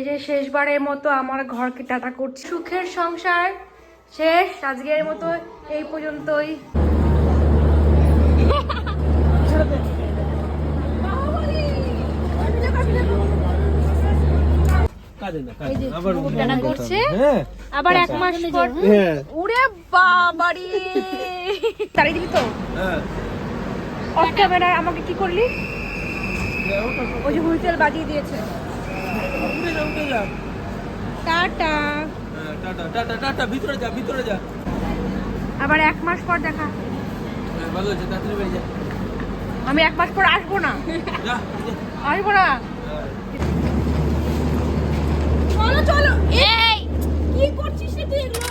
এই যে শেষবারের মতো আমার ঘরকে টাটা করছি। সুখের সংসার শেষ আজকের মতো এই পর্যন্তই। আবার হ্যাঁ। আবার এক মাস পর হ্যাঁ। উড়ে বাবারি! তাড়িয়ে দিবি তো? হ্যাঁ। অফ আমাকে কি করলি? ওই যে হুইসেল বাজিয়ে দিয়েছে। উঠে উঠে যা টাটা। হ্যাঁ, টাটা টাটা টাটা ভিতরে যা ভিতরে যা। আবার এক মাস পর দেখা। হ্যাঁ, ভালো হয়েছে তাড়াতাড়ি বাড়ি যা। আমি এক মাস পর আসব না। আসব না। চলো চলো। এই! কি করছিস রে তুই এগুলো?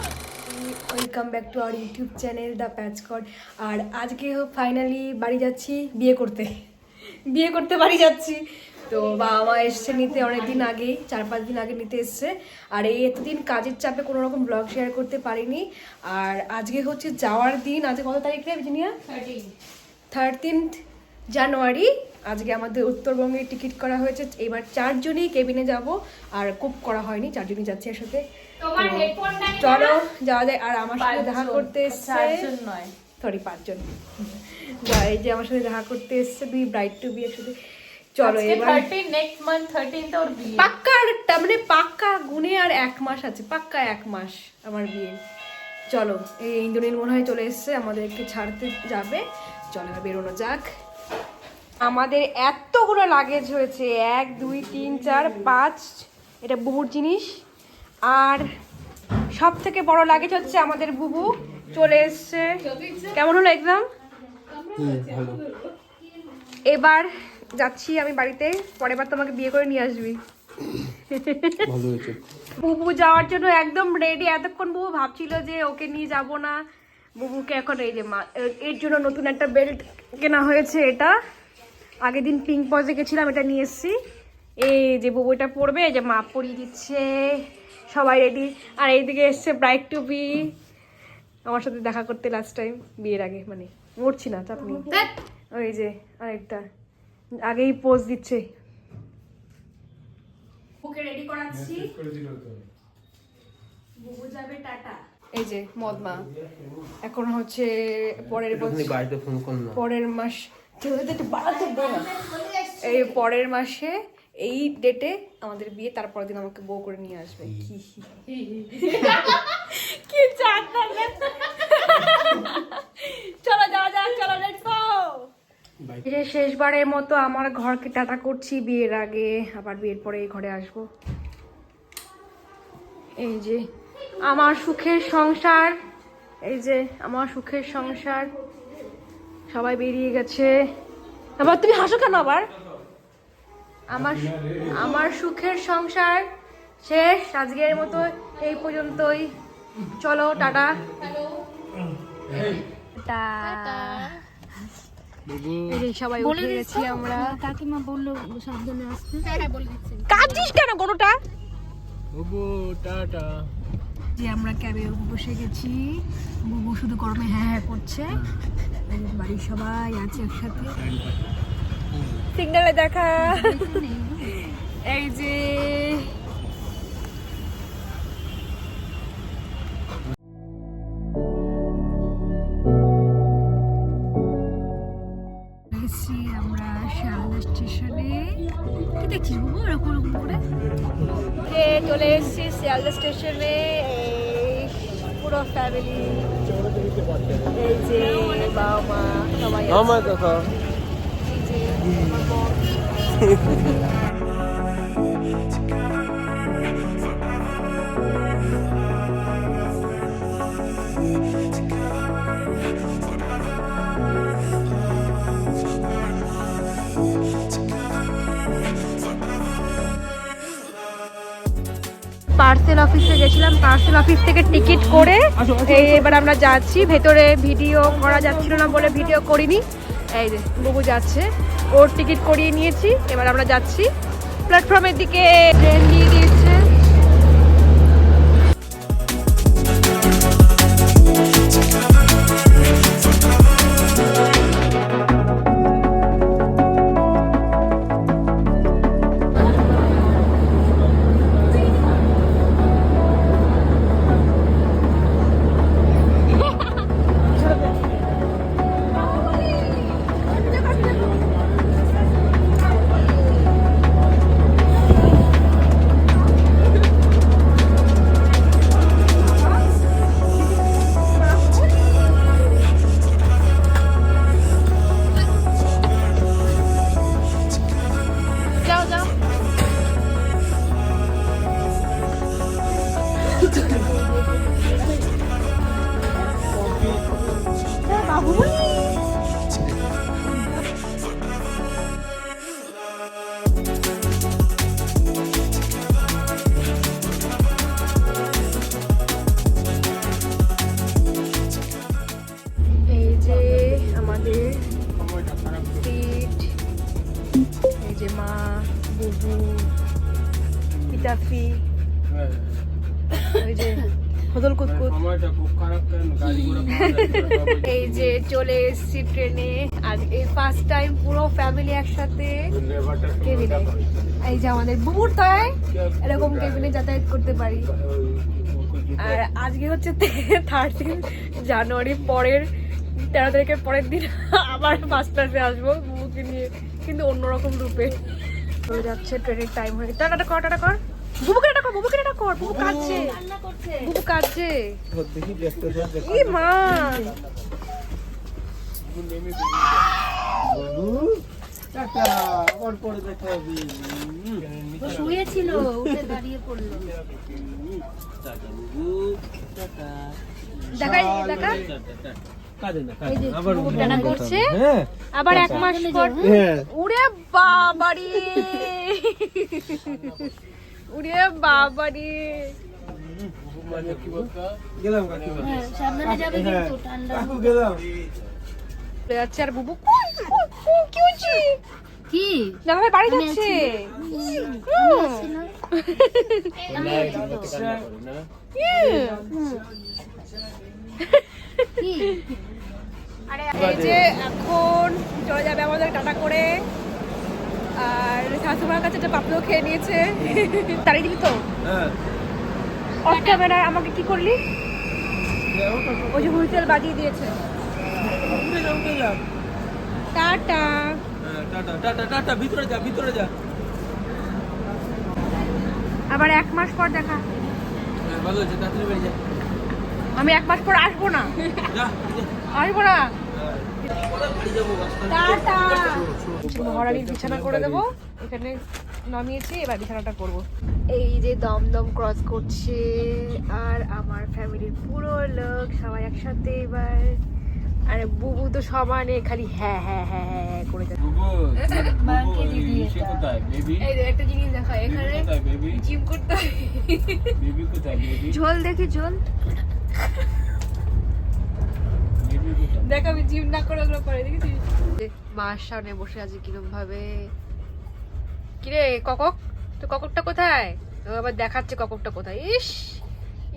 Welcome back to our YouTube channel the প্যাচকট আর আজকে ফাইনালি বাড়ি যাচ্ছি বিয়ে করতে। বিয়ে করতে বাড়ি যাচ্ছি। তো বাবা মা এসছে নিতে অনেকদিন আগেই চার পাঁচ দিন আগে নিতে এসছে। আর এই এতদিন কাজের চাপে কোনো রকম ব্লগ শেয়ার করতে পারিনি। আর আজকে হচ্ছে যাওয়ার দিন আজকে কত তারিখ রে জিনিয়া? থার্টিন্থ জানুয়ারি আজকে আমাদের উত্তরবঙ্গে টিকিট করা হয়েছে। এবার চারজনই কেবিনে যাব। আর কুক করা হয়নি চারজনই যাচ্ছে এর সাথে চলো যাওয়া যায়। আর আমার সাথে দেখা করতে এসছে। সরি পাঁচজন। এই যে আমার সাথে দেখা করতে এসছে। দুই ব্রাইড টু বি একসাথে। চলো এবার নেক্সট মান্থ থার্টিনথ ওর বিয়ে। পাক্কা আর তার মানে পাক্কা গুনে আর এক মাস আছে পাক্কা এক মাস আমার বিয়ে। চলো এই ইন্দ্রনীল মনে হয় চলে এসছে আমাদেরকে ছাড়তে যাবে। চলো বেরোনো যাক। আমাদের এতগুলো লাগেজ হয়েছে এক দুই তিন চার পাঁচ এটা বুবুর জিনিস। আর সব থেকে বড় লাগেজ হচ্ছে আমাদের বুবু চলে এসছে। কেমন হলো এক্সাম এবার যাচ্ছি আমি বাড়িতে পরের বার তোমাকে বিয়ে করে নিয়ে আসবি। বুবু যাওয়ার জন্য একদম রেডি এতক্ষণ বুবু ভাবছিল যে ওকে নিয়ে যাব না। বুবুকে এখন এই যে মা এর- জন্য নতুন একটা বেল্ট কেনা হয়েছে এটা। আগের দিন পিঙ্ক পজে গেছিলাম এটা নিয়ে এসেছি। এই যে বুবু এটা পরবে যে মা পরিয়ে দিচ্ছে। সবাই রেডি আর এইদিকে এসছে ব্রাইট টু বি আমার সাথে দেখা করতে লাস্ট টাইম বিয়ের আগে মানে মরছি না চাপ নেই। ওই যে আরেকটা। আগেই পোজ দিচ্ছে। বুকে রেডি করাচ্ছি। বুবু যাবে টাটা। এই যে মদমা। এখন হচ্ছে পরের বছর বাড়িতে ফোন কর না পরের মাস। এই পরের মাসে এই ডেটে আমাদের বিয়ে তারপর দিন আমাকে বউ করে নিয়ে আসবে। কি কি চাঁদা চলো যাওয়া যাক চলো লেটস গো যে শেষবারের মতো আমার ঘরকে টাটা করছি বিয়ের আগে আবার বিয়ের পরে এই ঘরে আসব। এই যে আমার সুখের সংসার এই যে আমার সুখের সংসার সবাই বেরিয়ে গেছে। আবার তুমি হাসো কেন আবার? আমার আমার সুখের সংসার শেষ আজকের মতো এই পর্যন্তই। চলো টাটা। টাটা। সবাই উঠে গেছি আমরা। কাকিমা বলল সাবধানে আসতে। হ্যাঁ হ্যাঁ কাঁদছিস কেন গরুটা বুবু টাটা। যে আমরা ক্যাবে বসে গেছি। বুবু শুধু গরমে হ্যাঁ হ্যাঁ করছে। বাড়ির সবাই আছে একসাথে। সিগনালে দেখা। এই যে চলে এসেছি শিয়ালদা স্টেশনে। পুরো ফ্যামিলি এই যে বাবা মা সবাই আমার কথা। পার্সেল অফিসে গেছিলাম পার্সেল অফিস থেকে টিকিট করে এবার আমরা যাচ্ছি। ভেতরে ভিডিও করা যাচ্ছিল না বলে ভিডিও করিনি। এই যে বুবু যাচ্ছে। ওর টিকিট করিয়ে নিয়েছি। এবার আমরা যাচ্ছি। প্ল্যাটফর্মের দিকে। ট্রেন দিয়ে হ্যাঁ, ওই যে হদল কুতকুত। সময়টা খুব খারাপ কেন? গাড়ি ঘোড়া পাওয়া যাচ্ছে না, এই যে চলে এসেছি ট্রেনে। আজ এই ফার্স্ট টাইম পুরো ফ্যামিলি একসাথে কেবিনে। এই যে আমাদের বুবুর তয় এরকম কেবিনে যাতায়াত করতে পারি। আর আজকে হচ্ছে থার্টিন জানুয়ারি পরের তেরো তারিখের পরের দিন আবার ফার্স্ট ক্লাসে আসব বুবুকে নিয়ে কিন্তু অন্যরকম রূপে। যাচ্ছে ট্রেনের টাইম হয়ে টাটা কর টাটা কর। বুবুকে টাটা কর বুবুকে টাটা কর বুবু কাঁদছে। রান্না করছে। বুবু কাঁদছে। দেখি দেখতে দেখতে দেখতে। ই মা। বন্ধু, টাটা, আবার পরে দেখা হবে। শুয়েছিল উঠে দাঁড়িয়ে পড়ল। টাটা, বাবু, টাটা। দেখাই দেখা আবার হ্যাঁ। এক মাস পর হ্যাঁ। উড়ে বাবারি। উড়ে বাবারি মানে। হ্যাঁ হ্যাঁ, আর বুবু কি হচ্ছে কি? দাদা ভাই বাড়ি যাচ্ছে। আরে এই যে এখন চলে যাবে আমাদের টাটা করে। আর শাশুমার কাছে একটা পাপড়ও খেয়ে নিয়েছে। তাড়িয়ে দিবি তো? হ্যাঁ। অফ ক্যামেরা আমাকে কি করলি? ওই যে হুইসেল বাজিয়ে দিয়েছে। টাটা। হ্যাঁ, টাটা টাটা টাটা ভিতরে যা ভিতরে যা। আবার এক মাস পর দেখা। হ্যাঁ, আমি এক মাস পর আসব না। আসব না। মহারানীর বিছানা করে দেবো। এখানে নামিয়েছি এবার বিছানাটা করব। এই যে দমদম ক্রস করছে আর আমার ফ্যামিলির পুরো লোক সবাই একসাথে এবার। আরে বুবু তো সমানে খালি হ্যাঁ হ্যাঁ হ্যাঁ হ্যাঁ হ্যাঁ করে একটা জিনিস দেখা এখানে জিম করতে ঝোল দেখি ঝোল। দেখ আমি জিম না করে ওগুলো করে দেখেছিস? মার সামনে বসে আছে কিরম ভাবে। কিরে ককক তো কককটা কোথায়? তো আবার দেখাচ্ছে কককটা কোথায়। ইস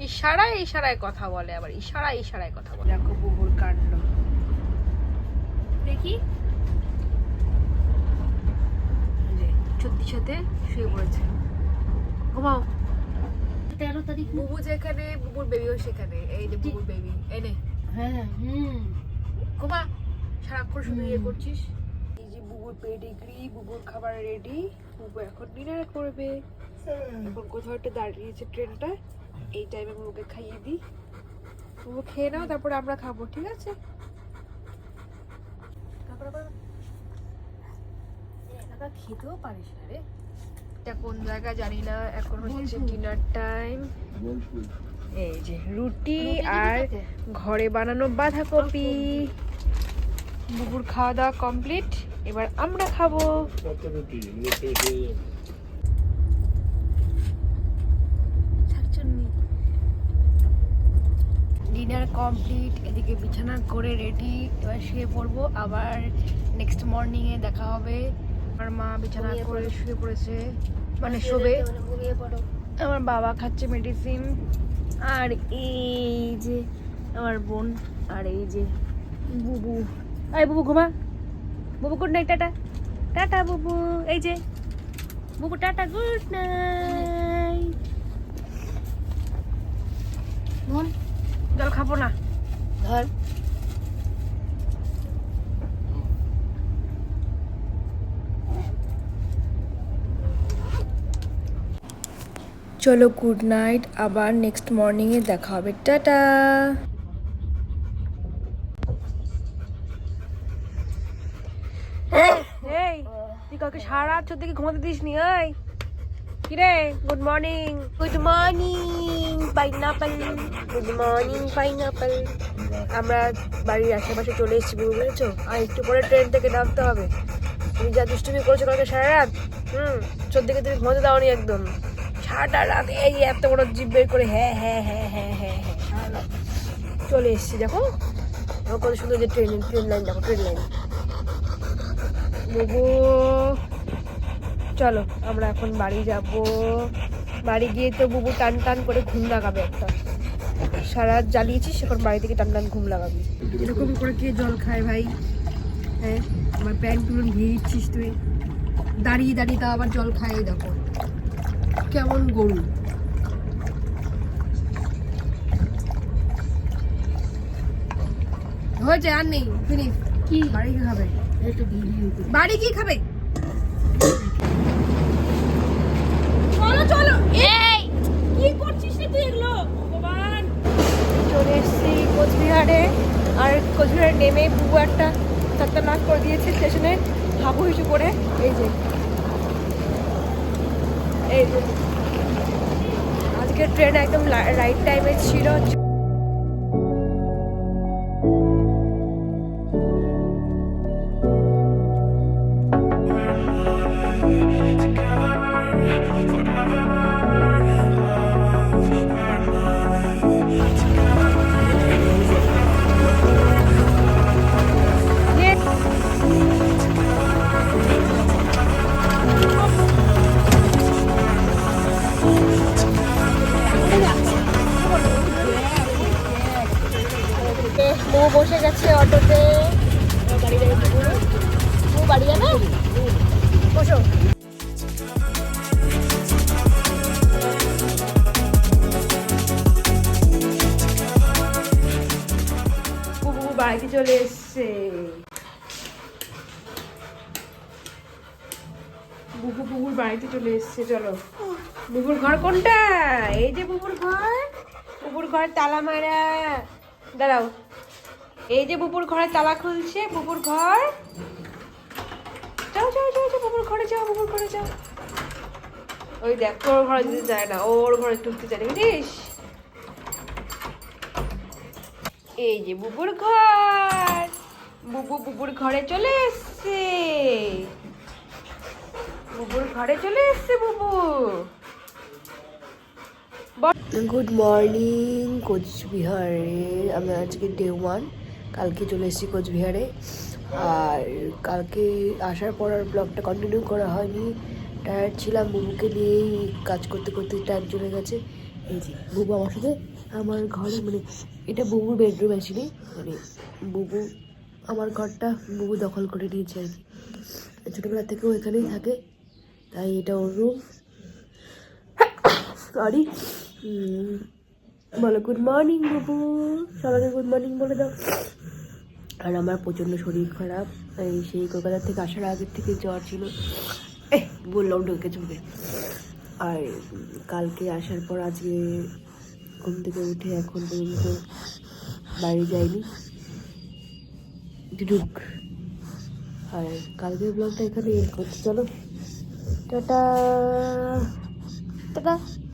ইশারায় ইশারায় কথা বলে আবার ইশারায় ইশারায় কথা বলে। দেখো বুবুর কাণ্ড। দেখি। সত্যি সাথে শুয়ে পড়েছে। ঘুমাও। তেরো তারিখ বুবু যেখানে বুবুর বেবিও সেখানে। এই যে বুবুর বেবি এনে হ্যাঁ হুম। ঘুমা সারাক্ষণ শুধু ইয়ে করছিস? এই যে বুবুর পেডিগ্রি বুবুর খাবার রেডি বুবু এখন ডিনার করবে। এখন কোথাও একটা দাঁড়িয়েছে ট্রেনটা এই টাইমে বুবুকে খাইয়ে দিই। বুবু খেয়ে নাও তারপরে আমরা খাব ঠিক আছে? তারপরে খেতেও পারিস না রে। এটা কোন জায়গা জানি না এখন হচ্ছে ডিনার টাইম এই যে রুটি আর ঘরে বানানো বাঁধাকপি। বুবুর খাওয়া দাওয়া কমপ্লিট। এবার আমরা খাব। Dinner complete. এদিকে বিছানা করে রেডি এবার শুয়ে পড়ব। আবার নেক্সট মর্নিং এ দেখা হবে। আমার মা বিছানা করে শুয়ে পড়েছে। মানে শোবে। আমার বাবা খাচ্ছে মেডিসিন আর এই যে আমার বোন, আর এই যে বুবু। আরে বুবু, ঘুমা। বুবু গুড নাইট টাটা। টাটা, বুবু। এই যে। বুবু, টাটা গুড নাইট বোন, জল খাব না। ধর। চলো গুড নাইট আবার নেক্সট মর্নিংয়ে দেখা হবে। টাটা! এই তুই কাউকে সারা রাত চোদ্দ দিকে ঘুমাতে দিস নি ওই কিরে good morning. Good morning pineapple. Good morning pineapple. আমরা বাড়ির আশেপাশে চলে এসেছি বুঝতে পেরেছ? আর একটু পরে ট্রেন থেকে নামতে হবে। তুমি যা দুষ্টুমি করেছ কালকে সারা রাত হুম চোদ্দ দিকে তুমি ঘুমাতে দাওনি একদম। সারাটা রাত এই এত বড় জিভ বের করে হ্যাঁ হ্যাঁ হ্যাঁ হ্যাঁ হ্যাঁ হ্যাঁ সারা চলে এসেছি, দেখো। কত সুন্দর যে ট্রেন ট্রেন লাইন, দেখো, ট্রেন লাইন। বুবু চলো, আমরা এখন বাড়ি যাব। বাড়ি গিয়ে তো বুবু টান টান করে ঘুম লাগাবে একটা। সারা জ্বালিয়েছিস, এখন বাড়ি থেকে টান টান ঘুম লাগাবি। এরকম করে কে জল খায় ভাই? হ্যাঁ আমার প্যান্ট টুলন ভিড়ছিস তুই। দাঁড়িয়ে দাঁড়িয়ে তা আবার জল খায় এই দেখো। কেমন গরু? হয়েছে আর নেই ফিনিশ কি? বাড়ি কি খাবে? একটু ভিডিও বাড়ি কি খাবে? চলো চলো। এই! কি করছিস রে তুই এগুলো? ভগবান। চলে এসেছি কোচবিহারে আর কোচবিহারে নেমে বুবু একটা নাচ করে দিয়েছে স্টেশনে। হাবু হিসু করে এই যে এই যে আজকের ট্রেন একদম রাইট টাইমে ছিল বাড়িতে চলে এসছে। বুবু বুবুর বাড়িতে চলে এসছে, চলো। বুবুর ঘর কোনটা? এই যে বুবুর ঘর। বুবুর ঘর তালা মারা। দাঁড়াও। এই যে বুবুর ঘরে তালা খুলছে, বুবুর ঘর। যাও যাও যাও যাও, বুবুর ঘরে যাও, বুবুর ঘরে যাও। ওই দেখ, তোর ঘরে যেতে চায় না, ওর ঘরে চায় না বুঝিস এই যে বুবুর ঘর। বুবু বুবুর ঘরে চলে এসছে। বুবুর ঘরে চলে এসছে বুবু। গুড মর্নিং কোচবিহারে আমি আজকে ডে ওয়ান কালকে চলে এসেছি কোচবিহারে আর কালকে আসার পর আর ব্লগটা কন্টিনিউ করা হয়নি। টায়ার্ড ছিলাম, বুবুকে নিয়েই কাজ করতে করতে টাইম চলে গেছে। এই যে, বুবু আমার সাথে আমার ঘরে মানে এটা বুবুর বেডরুম অ্যাকচুয়ালি মানে বুবু, আমার ঘরটা বুবু দখল করে নিয়েছে আর কি। ছোটোবেলা থেকেও এখানেই থাকে, তাই এটা ওর রুম সরি বলো গুড মর্নিং বাবু, সবাইকে গুড মর্নিং বলে দাও। আর আমার প্রচণ্ড শরীর খারাপ, এই সেই কলকাতা থেকে আসার আগের থেকে জ্বর ছিল। বললাম ঢুকে চুকে আর কালকে আসার পর আজকে ঘুম থেকে উঠে, এখন পর্যন্ত বাড়ি যাইনি। ঢুক আর কালকের ব্লগটা এখানে এড করছি, চলো। টাটা। টাটা।